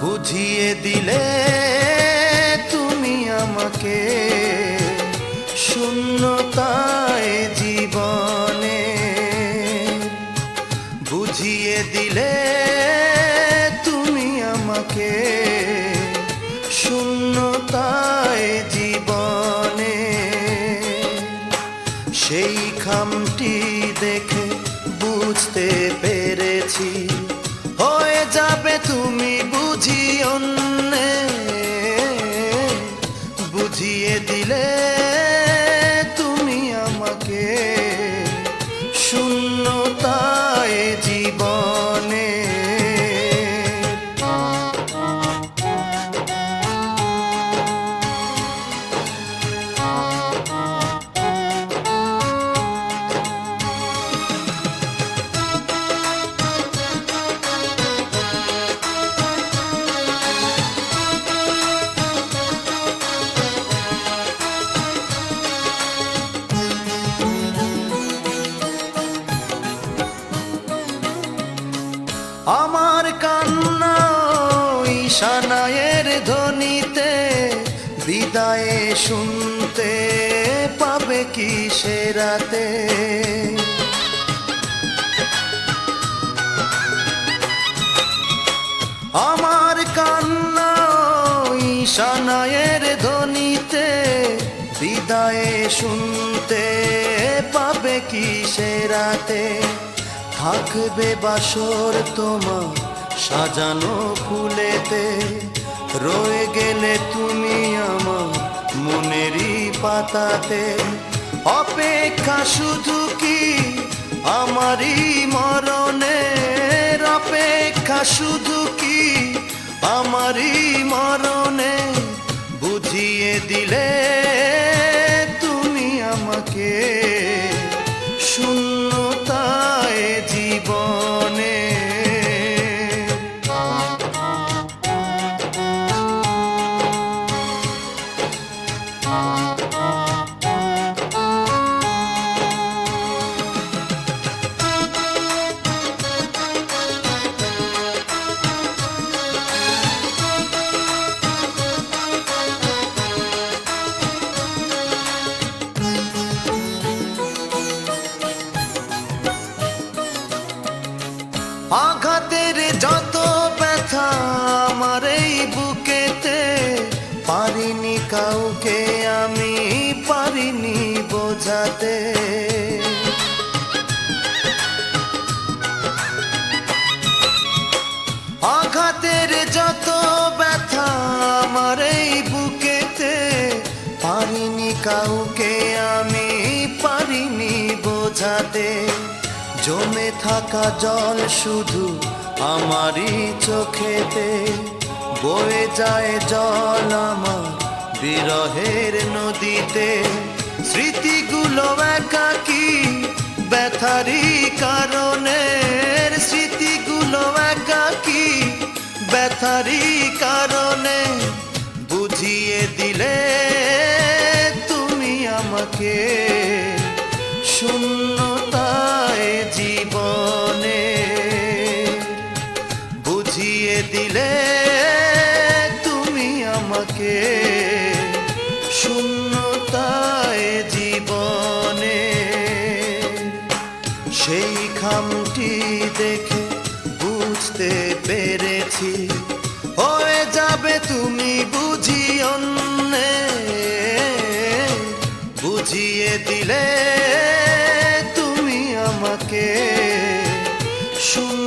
বুঝিয়ে দিলে তুমি আমাকে শূন্যতায় জীবনে বুঝিয়ে দিলে তুমি আমাকে শূন্যতায় ঈশানায়ের ধ্বনিতে, বিদায়ে শুনতে পাবে কি সে রাতে? আমার কান্না ঈশানায়ের ধ্বনিতে, বিদায়ে শুনতে পাবে কি সে রাতে? থাকবে বাসর তোমার সাজানো ফুলেতে রয়ে গেলে তুমি আমার মনেরই পাতাতে। অপেক্ষা শুধু কি আমারই মরণের অপেক্ষা? শুধু কি আমারই মরণে বুঝিয়ে দিলে আঘাতের যত ব্যথা আমার এই বুকেতে পারিনি কাউকে আঘাতের যত ব্যথা আমার এই বুকেতে, পারিনি কাউকে আমি, পারিনি বোঝাতে। জমে থাকা জল শুধু আমারই চোখেতে, বয়ে যায় জল আমার বিরহের নদীতে। স্মৃতিগুলো একাকি, ব্যথারই কারণে ব্যথারই কারণে বুঝিয়ে দিলে তুমি আমাকে। শূন্যতায় জীবনে বুঝিয়ে দিলে তুমি আমাকে। শূন্যতায় জীবনে সেই খামটি দেখে বুঝতে পেরেছি। হয়ে যাবে তুমি বুঝি অন্যে। বুঝিয়ে দিলে তুমি আমাকে। শুন